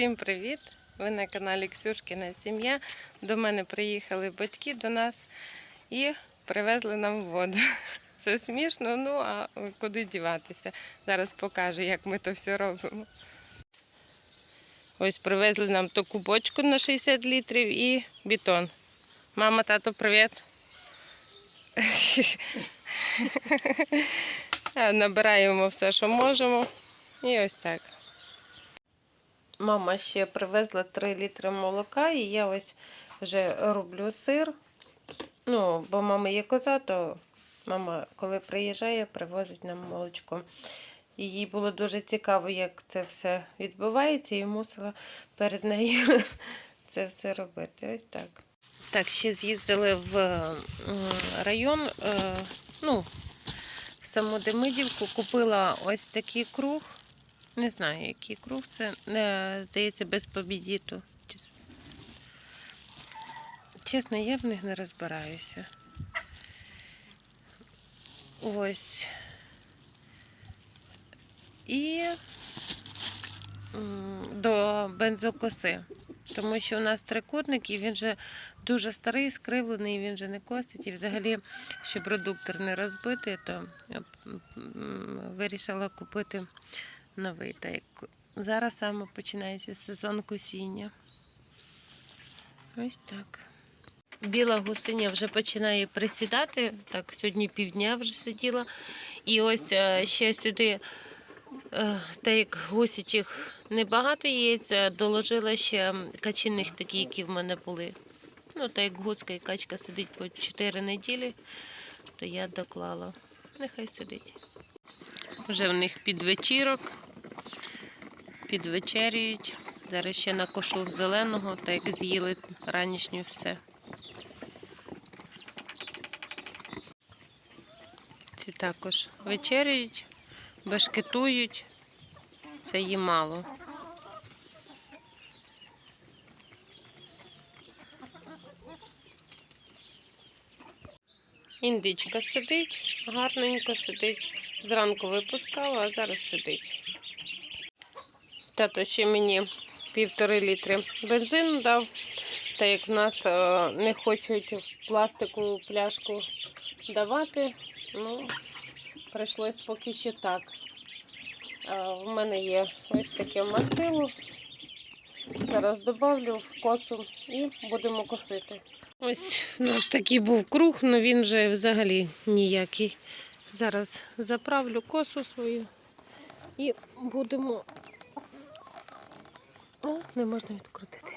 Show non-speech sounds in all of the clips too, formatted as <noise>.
Всім привіт! Ви на каналі Ксюшкіна Сім'я. До мене приїхали батьки до нас і привезли нам воду. <laughs> Це смішно, ну а куди діватися? Зараз покажу, як ми то все робимо. Ось привезли нам таку бочку на 60 літрів і бетон. Мама, тато, привіт. <laughs> Набираємо все, що можемо. І ось так. Мама ще привезла 3 літри молока, і я ось вже роблю сир. Ну, бо мама є коза, то мама, коли приїжджає, привозить нам молочко. Їй було дуже цікаво, як це все відбувається, і мусила перед нею <laughs> це все робити. Ось так. Так, ще з'їздили в район, е, ну, в саму Демидівку, купила ось такий круг. Не знаю, який круг це. Е, Здається, без побідіту. Чесно, я в них не розбираюся. Ось. І до бензокоси. Тому що у нас трикутник, і він вже дуже старий, скривлений, він вже не косить. І взагалі, щоб редуктор не розбити, то вирішила купити новий. Та зараз саме починається сезон косіння. Ось так. Біла гусиня вже починає присідати. Так, сьогодні півдня вже сиділа. І ось е, ще сюди, е, так як гусячих небагато яєць, е, доложила ще качиних такі, які в мене були. Ну, так як гуска і качка сидить по 4 неділі, то я доклала. Нехай сидить. Вже в них підвечірок, підвечерюють. Зараз ще накошу зеленого, так як з'їли ранішню все. Ці також вечеряють, бешкетують. Це їм мало. Індичка сидить, гарненько сидить. Зранку випускала, а зараз сидить. Тато ще мені півтори літри бензину дав. Та як в нас е, не хочуть в пластикову пляшку давати, ну, прийшлось поки що так. Е, В мене є ось таке мастило. Зараз додавлю в косу і будемо косити. Ось у нас такий був круг, але він вже взагалі ніякий. Зараз заправлю косу свою і будемо. О, не можна відкрутити.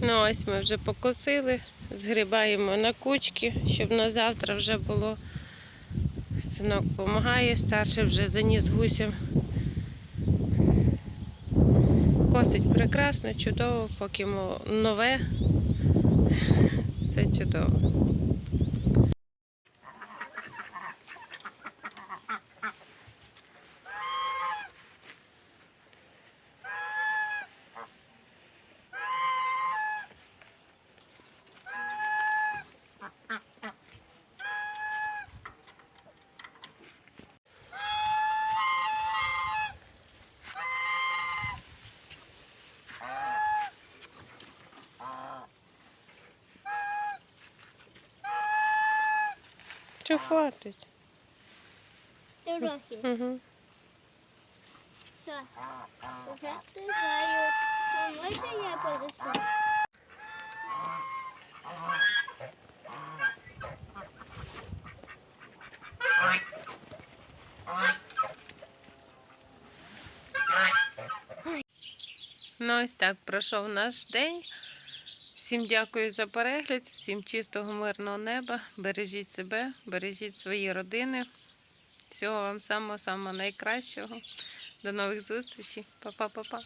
Ну, ось ми вже покосили, згрібаємо на кучки, щоб на завтра вже було. Синок допомагає, старший вже заніс гусям. Косить прекрасно, чудово, поки нове. Все чудово. Що хватить? Трохи. Угу. Так. Уже. Ну, Можна я подесу? Ну, ось так пройшов наш день. Всім дякую за перегляд, всім чистого, мирного неба. Бережіть себе, бережіть свої родини. Всього вам самого-самого найкращого. До нових зустрічей. Па-па-па-па.